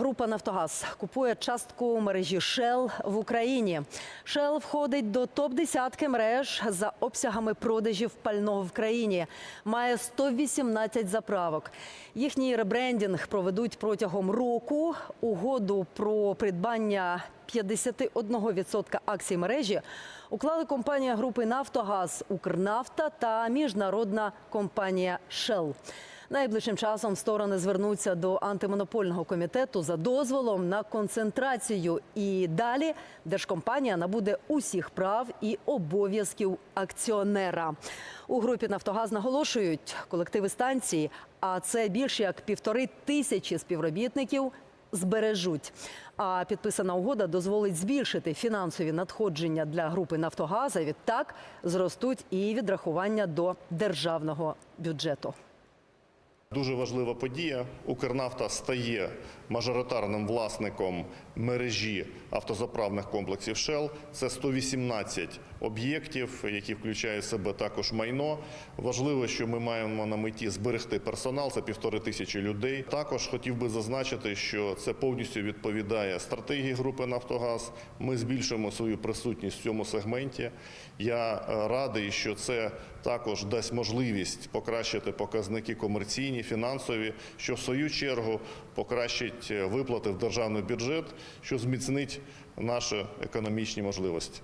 Група Нафтогаз купує частку мережі Shell в Україні. Shell входить до топ десятки мереж за обсягами продажів пального в країні. Має 118 заправок. Їхній ребрендінг проведуть протягом року. Угоду про придбання 51% акцій мережі уклали компанія групи Нафтогаз, Укрнафта та міжнародна компанія Shell. Найближчим часом сторони звернуться до антимонопольного комітету за дозволом на концентрацію. І далі держкомпанія набуде усіх прав і обов'язків акціонера. У групі Нафтогаз наголошують колективи станції, а це більше як півтори тисячі співробітників. Збережуть. А підписана угода дозволить збільшити фінансові надходження для групи Нафтогаза. Відтак зростуть і відрахування до державного бюджету. Дуже важлива подія. Укрнафта стає мажоритарним власником мережі автозаправних комплексів Shell. Це 118 об'єктів, які включають в себе також майно. Важливо, що ми маємо на меті зберегти персонал. Це півтори тисячі людей. Також хотів би зазначити, що це повністю відповідає стратегії групи Нафтогаз. Ми збільшуємо свою присутність в цьому сегменті. Я е, радий, що це також дасть можливість покращити показники комерційні, фінансові, що в свою чергу покращить е, виплати в державний бюджет, що зміцнить наші економічні можливості.